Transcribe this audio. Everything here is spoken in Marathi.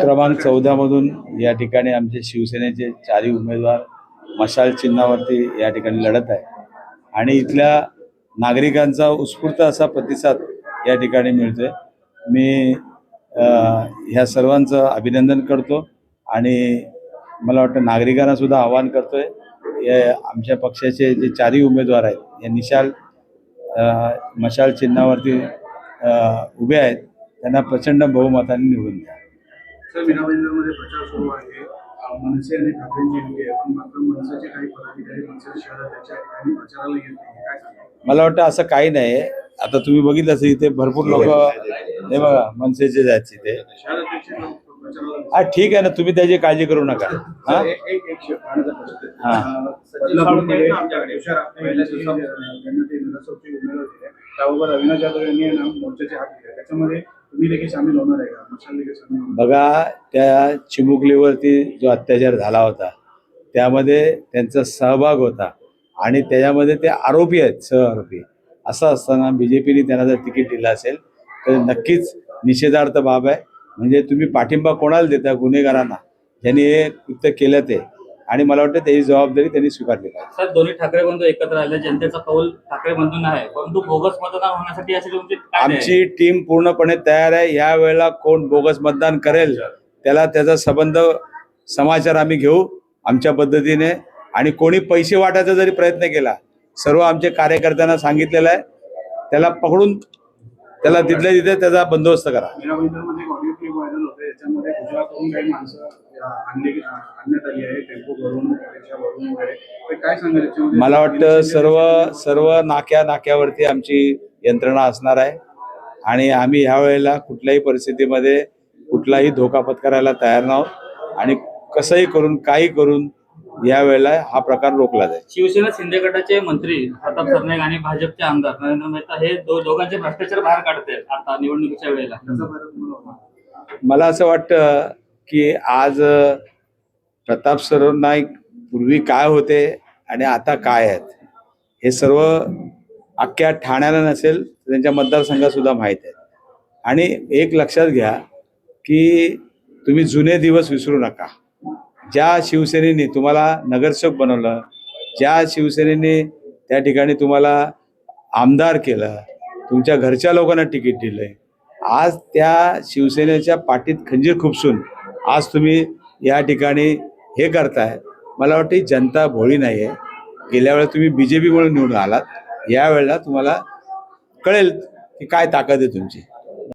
क्रमांक चौदा मधून या ठिकाणी आमचे शिवसेनेचे चारही उमेदवार मशाल चिन्हावरती या ठिकाणी लढत आहे. आणि इथल्या नागरिकांचा उत्स्फूर्त असा प्रतिसाद या ठिकाणी मिळतोय. मी ह्या सर्वांचं अभिनंदन करतो आणि मला वाटतं नागरिकांना सुद्धा आवाहन करतोय. या आमच्या पक्षाचे जे चारही उमेदवार आहेत या निशाल मशाल चिन्हावरती उभे आहेत. त्यांना प्रचंड बहुमताने निवडून द्या. सर मीनाबंदरमध्ये प्रचार सुरू आहे. मनसे आणि ठाकरेंची युती आहे. पण मात्र मनसेचे काही पदाधिकारी मनसेचे शहराध्यक्ष या ठिकाणी प्रचाराला येत नाही. काय सांगा मला वाटतं असं काही नाही. आता तुम्ही बघितलं असेल इथे भरपूर लोक हे बघा मनसेचे शहराध्यक्ष प्रचाराला हा ठीक आहे ना. तुम्ही त्याची काळजी करू नका. हा? ते. त्याबरोबर जाधव यांनी मोर्चाचे हात दिले. त्याच्यामध्ये तुम्ही देखील सामील होणार आहे का? मशाल देखील सामील होणार बघा त्या चिमुकलीवरती जो अत्याचार झाला होता त्यामध्ये त्यांचा सहभाग होता आणि त्याच्यामध्ये ते आरोपी आहेत सह आरोपी असं असताना बी जे पीने त्यांना जर तिकीट दिलं असेल तर नक्कीच निषेधार्थ बाब आहे. म्हणजे तुम्ही पाठिंबा कोणाला देता गुन्हेगारांना? ज्यांनी हे कृत्य केलं ते. आणि मला वाटतं त्याची जबाबदारी त्यांनी स्वीकारली पाहिजे. सर दोन्ही ठाकरे बंधू एकत्र आले जनतेचा कौल ठाकरे बंधूंना आहे परंतु बोगस मतदान होण्यासाठी असे तुमचे? आमची टीम पूर्णपणे तयार आहे. या वेळेला कोण बोगस मतदान करेल त्याला त्याचा संबंध समाचार आम्ही घेऊ आमच्या पद्धतीने. आणि कोणी पैसे वाटायचा जरी प्रयत्न केला सर्व आमच्या कार्यकर्त्यांना सांगितलेलं आहे. त्याला पकडून त्याला तिथल्या तिथे त्याचा बंदोबस्त करा. आणली आणण्यात आली आहे टेम्पो भरून वगैरे. काय सांगाल मला वाटतं सर्व सर्व नाक्या नाक्यावरती आमची यंत्रणा असणार आहे. आणि आम्ही ह्या वेळेला कुठल्याही परिस्थितीमध्ये कुठलाही धोका पत्करायला तयार नाहोत. आणि कसंही करून काही करून या वेळेला हा प्रकार रोखला जाईल. शिवसेना शिंदे गटाचे मंत्री प्रताप सरनाईक आणि भाजपचे आमदार नरेंद्र मेहता हे दो दोघांचे भ्रष्टाचार बाहेर काढते आता निवडणुकीच्या वेळेला. मला असं वाटतं की आज प्रताप प्रताप सरनाईक पूर्वी काय होते आणि आता काय आहेत? हे सर्व अख्ख्या ठाण्याला नसेल तर त्यांच्या मतदारसंघातसुद्धा माहीत आहे आणि एक लक्षात घ्या की तुम्ही जुने दिवस विसरू नका. ज्या शिवसेनेने तुम्हाला नगरसेवक बनवलं ज्या शिवसेनेने त्या ठिकाणी तुम्हाला आमदार केलं तुमच्या घरच्या लोकांना तिकीट दिलंय आज त्या शिवसेनेच्या पाठीत खंजीर खुपसून आज तुम्ही या ठिकाणी हे करताय. मला वाटते जनता भोळी नाही आहे गेल्या वेळेला तुम्ही बी जे पीमुळे निवडून आलात. या वेळेला तुम्हाला कळेल की काय ताकद आहे तुमची.